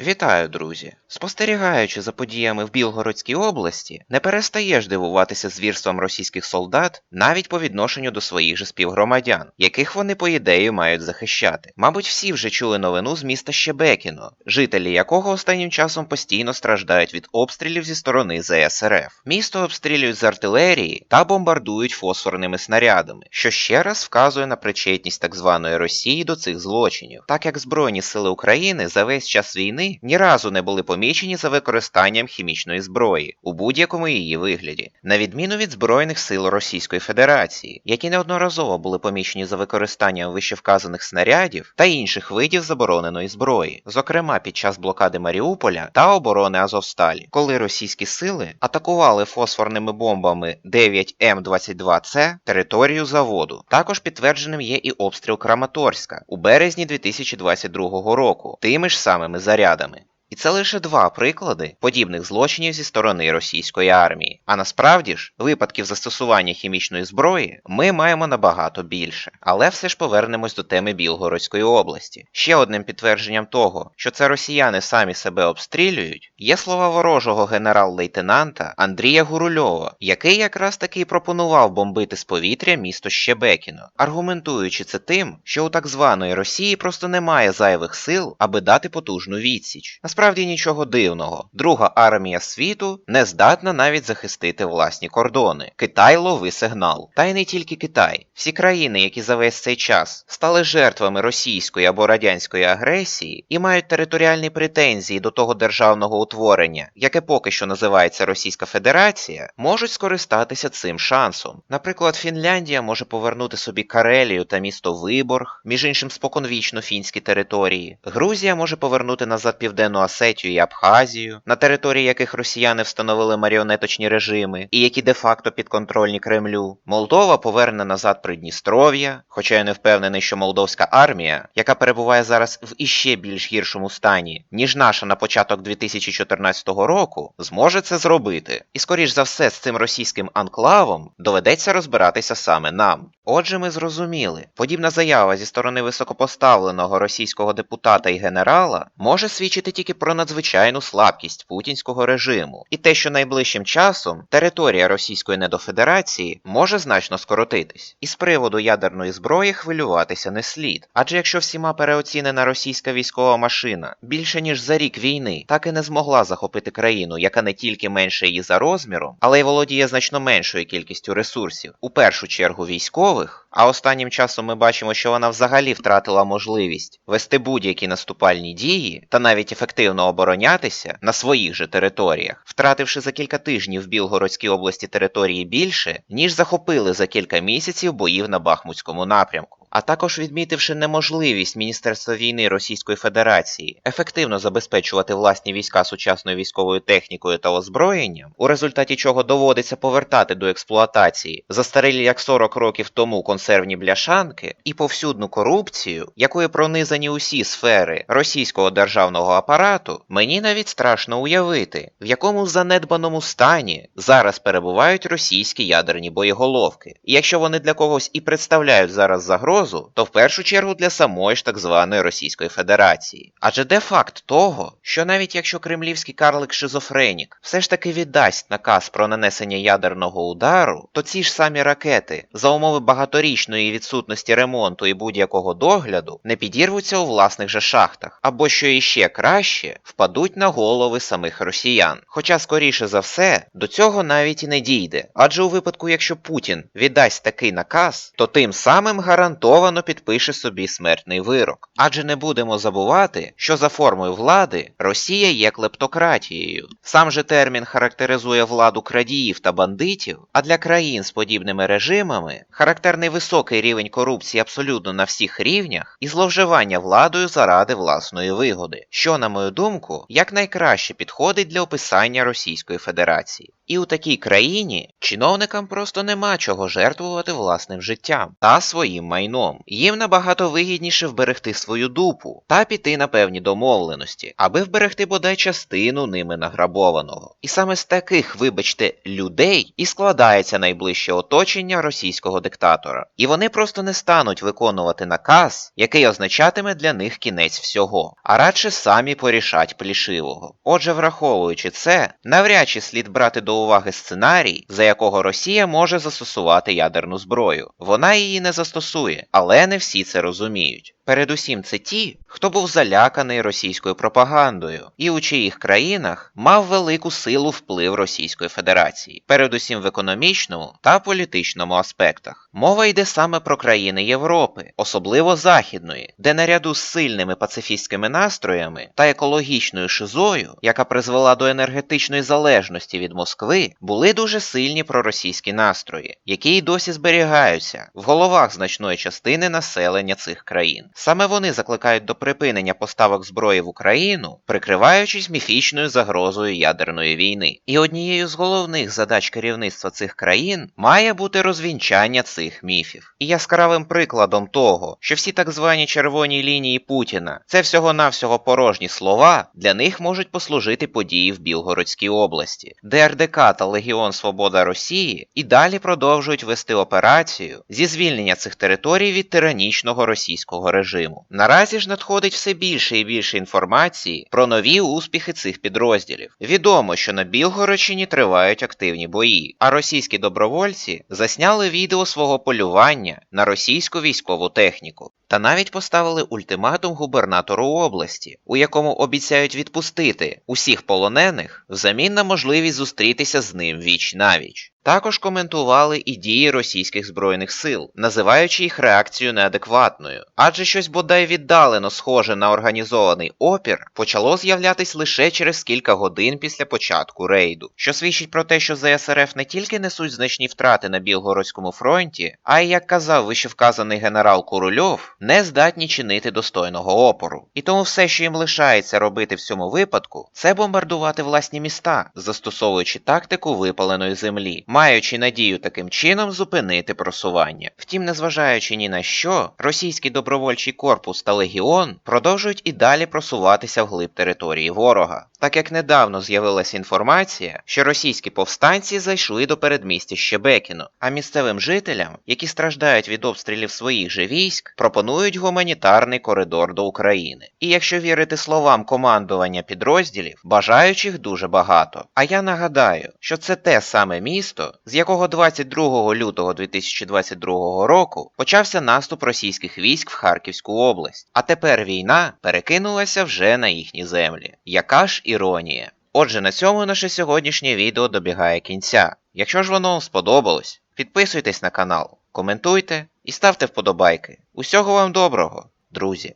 Вітаю, друзі! Спостерігаючи за подіями в Білгородській області, не перестаєш дивуватися звірствам російських солдат навіть по відношенню до своїх же співгромадян, яких вони по ідеї мають захищати. Мабуть, всі вже чули новину з міста Щебекіно, жителі якого останнім часом постійно страждають від обстрілів зі сторони ЗСРФ. Місто обстрілюють з артилерії та бомбардують фосфорними снарядами, що ще раз вказує на причетність так званої Росії до цих злочинів, так як Збройні сили України за весь час війни ні разу не були помічені за використанням хімічної зброї у будь-якому її вигляді, на відміну від Збройних сил Російської Федерації, які неодноразово були помічені за використанням вищевказаних снарядів та інших видів забороненої зброї, зокрема під час блокади Маріуполя та оборони Азовсталі, коли російські сили атакували фосфорними бомбами 9М22С територію заводу. Також підтвердженим є і обстріл Краматорська у березні 2022 року тими ж самими зарядами. कदम है। І це лише два приклади подібних злочинів зі сторони російської армії. А насправді ж, випадків застосування хімічної зброї ми маємо набагато більше. Але все ж повернемось до теми Білгородської області. Ще одним підтвердженням того, що це росіяни самі себе обстрілюють, є слова ворожого генерал-лейтенанта Андрія Гурульова, який якраз таки пропонував бомбити з повітря місто Щебекіно, аргументуючи це тим, що у так званої Росії просто немає зайвих сил, аби дати потужну відсіч. Насправді нічого дивного. Друга армія світу не здатна навіть захистити власні кордони. Китай лови сигнал. Та й не тільки Китай. Всі країни, які за весь цей час стали жертвами російської або радянської агресії і мають територіальні претензії до того державного утворення, яке поки що називається Російська Федерація, можуть скористатися цим шансом. Наприклад, Фінляндія може повернути собі Карелію та місто Виборг, між іншим споконвічно фінські території. Грузія може повернути назад південну Осетію і Абхазію, на території яких росіяни встановили маріонеточні режими, і які де-факто підконтрольні Кремлю. Молдова поверне назад Придністров'я, хоча я не впевнений, що молдовська армія, яка перебуває зараз в іще більш гіршому стані, ніж наша на початок 2014 року, зможе це зробити. І скоріш за все з цим російським анклавом доведеться розбиратися саме нам. Отже, ми зрозуміли, подібна заява зі сторони високопоставленого російського депутата і генерала може свідчити тільки про надзвичайну слабкість путінського режиму, і те, що найближчим часом територія Російської недофедерації може значно скоротитись. І з приводу ядерної зброї хвилюватися не слід. Адже якщо всіма переоцінена російська військова машина більше ніж за рік війни так і не змогла захопити країну, яка не тільки менше її за розміром, але й володіє значно меншою кількістю ресурсів, у першу чергу військових. А останнім часом ми бачимо, що вона взагалі втратила можливість вести будь-які наступальні дії та навіть ефективно оборонятися на своїх же територіях, втративши за кілька тижнів в Білгородській області території більше, ніж захопили за кілька місяців боїв на Бахмутському напрямку. А також відмітивши неможливість Міністерства війни Російської Федерації ефективно забезпечувати власні війська сучасною військовою технікою та озброєнням, у результаті чого доводиться повертати до експлуатації застарілі як 40 років тому консервні бляшанки і повсюдну корупцію, якою пронизані усі сфери російського державного апарату, мені навіть страшно уявити, в якому занедбаному стані зараз перебувають російські ядерні боєголовки. І якщо вони для когось і представляють зараз загрозу, то в першу чергу для самої ж так званої Російської Федерації. Адже де факт того, що навіть якщо кремлівський карлик шизофренік все ж таки віддасть наказ про нанесення ядерного удару, то ці ж самі ракети за умови багаторічної відсутності ремонту і будь-якого догляду не підірвуться у власних же шахтах, або що іще краще впадуть на голови самих росіян. Хоча, скоріше за все, до цього навіть і не дійде. Адже у випадку, якщо Путін віддасть такий наказ, то тим самим гарантовано гарантовано підпише собі смертний вирок. Адже не будемо забувати, що за формою влади Росія є клептократією. Сам же термін характеризує владу крадіїв та бандитів, а для країн з подібними режимами характерний високий рівень корупції абсолютно на всіх рівнях і зловживання владою заради власної вигоди, що, на мою думку, якнайкраще підходить для описання Російської Федерації. І у такій країні чиновникам просто нема чого жертвувати власним життям та своїм майном. Їм набагато вигідніше вберегти свою дупу та піти на певні домовленості, аби вберегти бодай частину ними награбованого. І саме з таких, вибачте, людей і складається найближче оточення російського диктатора. І вони просто не стануть виконувати наказ, який означатиме для них кінець всього, а радше самі порішать плішивого. Отже, враховуючи це, навряд чи слід брати до уваги сценарій, за якого Росія може застосувати ядерну зброю. Вона її не застосує, але не всі це розуміють. Передусім, це ті, хто був заляканий російською пропагандою, і у чиїх країнах мав велику силу вплив Російської Федерації, передусім в економічному та політичному аспектах. Мова йде саме про країни Європи, особливо Західної, де наряду з сильними пацифістськими настроями та екологічною шизою, яка призвела до енергетичної залежності від Москви, були дуже сильні проросійські настрої, які й досі зберігаються в головах значної частини населення цих країн. Саме вони закликають до припинення поставок зброї в Україну, прикриваючись міфічною загрозою ядерної війни. І однією з головних задач керівництва цих країн має бути розвінчання цих міфів. І яскравим прикладом того, що всі так звані червоні лінії Путіна це всього-навсього порожні слова, для них можуть послужити події в Білгородській області, де РДК та Легіон Свобода Росії і далі продовжують вести операцію зі звільнення цих територій від тиранічного російського режиму. Наразі ж надходить все більше і більше інформації про нові успіхи цих підрозділів. Відомо, що на Білгородщині тривають активні бої, а російські добровольці засняли відео свого полювання на російську військову техніку. Та навіть поставили ультиматум губернатору області, у якому обіцяють відпустити усіх полонених взамін на можливість зустрітися з ним віч навіч. Також коментували і дії російських збройних сил, називаючи їх реакцію неадекватною, адже щось бодай віддалено схоже на організований опір почало з'являтись лише через кілька годин після початку рейду, що свідчить про те, що ЗСРФ не тільки несуть значні втрати на Білгородському фронті, а й, як казав вищевказаний генерал Курульов, не здатні чинити достойного опору. І тому все, що їм лишається робити в цьому випадку, це бомбардувати власні міста, застосовуючи тактику випаленої землі, маючи надію таким чином зупинити просування. Втім, незважаючи ні на що, російський добровольчий корпус та легіон продовжують і далі просуватися вглиб території ворога. Так як недавно з'явилася інформація, що російські повстанці зайшли до передмістя Щебекіно, а місцевим жителям, які страждають від обстрілів своїх же військ, пропонують гуманітарний коридор до України. І якщо вірити словам командування підрозділів, бажаючих дуже багато. А я нагадаю, що це те саме місто, з якого 22 лютого 2022 року почався наступ російських військ в Харківську область, а тепер війна перекинулася вже на їхні землі. Яка ж іронія? Отже, на цьому наше сьогоднішнє відео добігає кінця. Якщо ж воно вам сподобалось, підписуйтесь на канал, коментуйте і ставте вподобайки. Усього вам доброго, друзі!